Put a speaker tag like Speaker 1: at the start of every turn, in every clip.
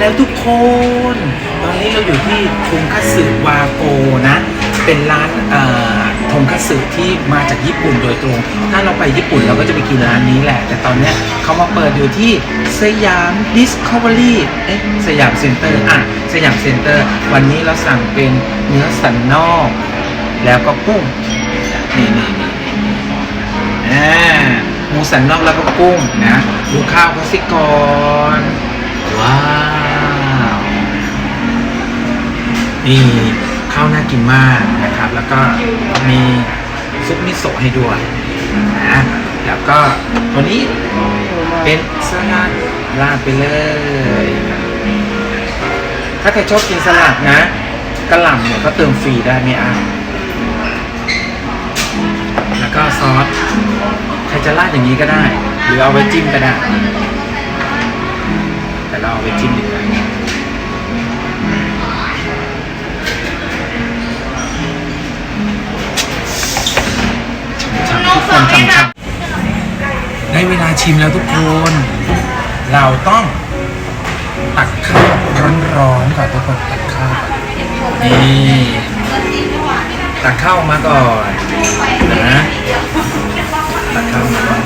Speaker 1: แล้วทุกคน ตอนนี้เราอยู่ที่ทงคัตสึวาโกนะ เป็นร้านทงคัตสึที่มาจากญี่ปุ่นโดยตรง ถ้าเราไปญี่ปุ่นเราก็จะไปกินร้านนี้แหละ แต่ตอนนี้เขามาเปิดอยู่ที่สยามดิสคัฟเวอรี่เอ๊ะสยามเซ็นเตอร์อะสยามเซ็นเตอร์ วันนี้เราสั่งเป็นเนื้อสันนอก แล้วก็กุ้งนี่นี่นี่หมูสันนอกแล้วก็กุ้งนะ ดูข้าวเขาสิก่อน ว้าว นี่ข้าวน่ากินมากนะครับ แล้วก็มีซุปมิโซะให้ด้วยนะแล้วก็ตัวนี้เป็นสลัดราดไปเลย ถ้าใครชอบกินสลัดนะกระหล่ำเนี่ยก็เติมฟรีได้ไม่อ้างแล้วก็ซอสใครจะราดอย่างนี้ก็ได้ หรือเอาไว้จิ้มก็ได้ แต่เราเอาไว้จิ้มดีกว่า ได้เวลาชิมแล้วทุกคน เราต้องตักข้าวร้อนๆก่อนทุกคนตักข้าวนนี่ตักข้าวออกมาก่อนนะตักข้าวมาก่อน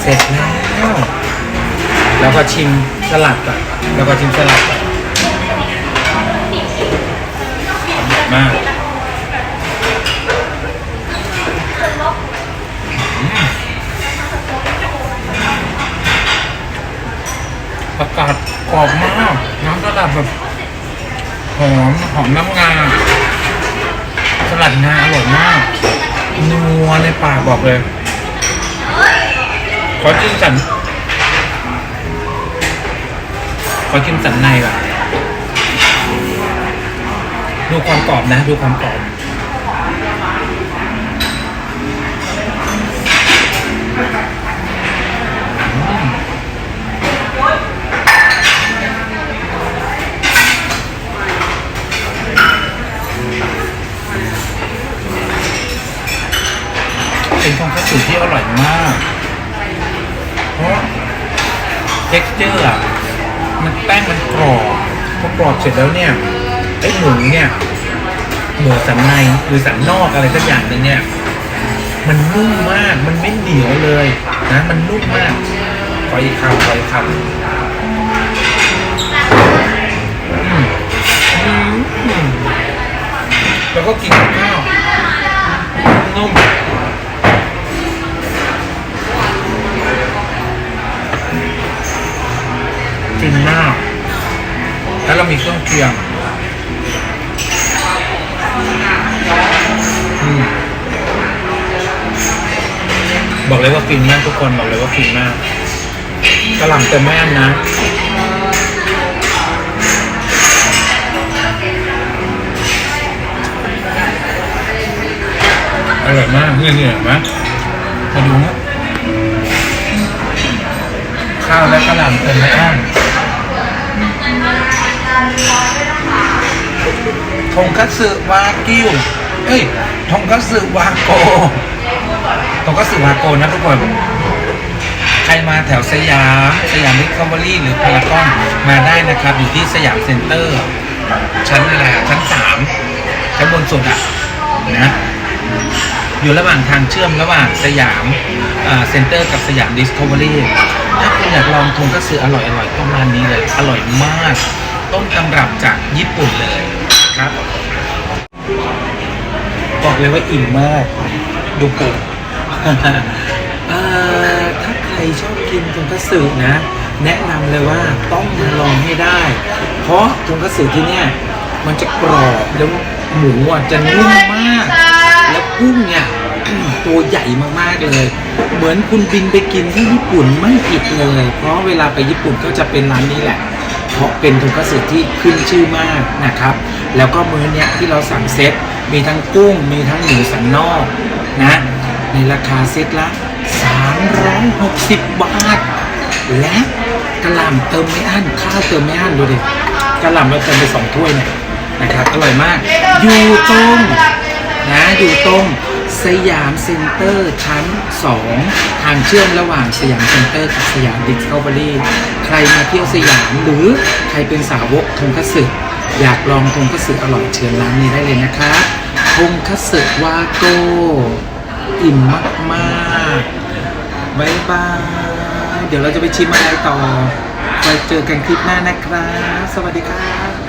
Speaker 1: เสร็จแล้วแล้วก็ชิมสลัดก่อนแล้วก็ชิมสลัดก่อนมาก ประ กาศกรอบมาก น้ำสลัดแบบหอมหอมน้ำงา สลัดงาอร่อยมากนัวในปากบอกเลย ขอจิ้มสัน ขอจิ้มสันในก่อนดูความกรอบนะ ดูความกรอบ เป็นทองคัตสึที่อร่อยมาก เพราะ texture อะมันแป้งมันกรอบพอกรอบเสร็จแล้วเนี่ยไอ้หมูเนี่ยหมูสันในหรือสันนอกอะไรสักอย่างหนึ่งเนี่ย มันนุ่มมากมันไม่เหนียวเลยนะมันนุ่มมากขออีกคำขออีกคำแล้วก็กินกับข้าวนุ่ม ฟินมาก แล้วเรามีเครื่องเคียงอืมบอกเลยว่าฟินมากทุกคนบอกเลยว่าฟินมากกระหล่ำเต็มแม่นนะอร่อยมากเนี่ยเนี่ยเห็นไหมมาดูนะ กระหล่ำเต็มแม่นทงคัตสึวากิวเอ้ยทงคัตสึวาโกทงคัตสึวาโกนะทุกคน ใครมาแถวสยาม สยามดิสคัฟเวอรี่หรือพารากอนมาได้นะครับ อยู่ที่สยามเซ็นเตอร์ ชั้นอะไรชั้นสามชั้นบนสุดอะนะ อยู่ระหว่างทางเชื่อมระหว่างสยามเซ็นเตอร์กับสยามดิสคัฟเวอรี่ถ้าคุณอยากลองทงคัตสึอร่อยอร่อยๆต้องร้านนี้เลย อร่อยมาก ต้นตำรับจากญี่ปุ่นเลยครับ บอกเลยว่าอิ่มมาก ดูปูถ้าใครชอบกินทงคัตสึนะ แนะนำเลยว่าต้องมาลองให้ได้ เพราะทงคัตสึที่เนี่ยมันจะกรอบแล้วหมูอะจะนุ่มมาก กุ้งเนี่ย ตัวใหญ่มากๆเลย เหมือนคุณบินไปกินที่ญี่ปุ่นไม่ผิดเลย เพราะเวลาไปญี่ปุ่นก็จะเป็นร้านนี้แหละ เพราะเป็นทงคัตสึที่ขึ้นชื่อมากนะครับ แล้วก็มื้อเนี้ยที่เราสั่งเซตมีทั้งกุ้งมีทั้งหมูสันนอกนะในราคาเซตละ 360 บาท และกระหล่ำเติมไม่อั้นข้าวเติมไม่อั้นดูดิกระหล่ำเราเติมไปสองถ้วยเนี่ยนะครับอร่อยมาก อยู่ตรง นะอยู่ตรงสยามเซ็นเตอร์ชั้น 2 ทางเชื่อมระหว่างสยามเซ็นเตอร์กับสยามดิสคัฟเวอรี่ใครมาเที่ยวสยามหรือใครเป็นสาวกทงคัตสึอยากลองทงคัตสึอร่อยเชิญร้านนี้ได้เลยนะคะทงคัตสึวาโกอิ่มมากๆบายบายเดี๋ยวเราจะไปชิมอะไรต่อไปเจอกันคลิปหน้านะครับ สวัสดีครับ